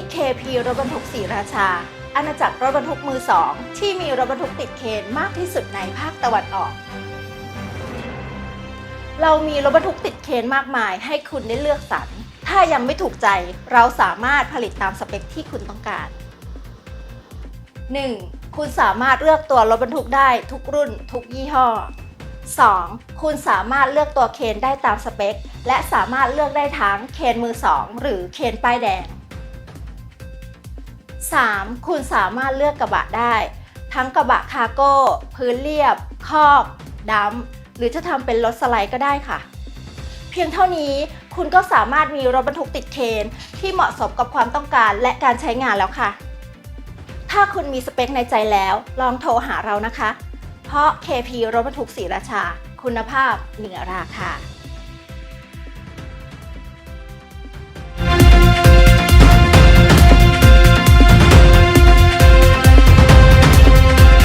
รถบรรทุกศรีราชา อาณาจักรรถบรรทุกมือสอง ที่มีรถบรรทุกติดเคนมากที่สุดในภาคตะวันออก เรามีรถบรรทุกติดเคนมากมายให้คุณได้เลือกสรร ถ้ายังไม่ถูกใจเราสามารถผลิตตามสเปคที่คุณต้องการ 1. คุณสามารถเลือกตัวรถบรรทุกได้ทุกรุ่น ทุกยี่ห้อ 2. คุณสามารถเลือกตัวเคนได้ตามสเปค และสามารถเลือกได้ทั้งเคนมือ 2 หรือเคนป้ายแดง 3. คุณสามารถเลือกกระบะได้ ทั้งกระบะคาร์โก้ พื้นเรียบ คอกดัมหรือจะทำเป็นรถสไลด์ก็ได้ค่ะ เพียงเท่านี้คุณก็สามารถมีรถบรรทุกติดเคนที่เหมาะสมกับความต้องการและการใช้งานแล้วค่ะ ถ้าคุณมีสเปคในใจแล้วลองโทรหาเรานะคะ เพราะ KP รถบรรทุกศรีราชา คุณภาพเหนือราคา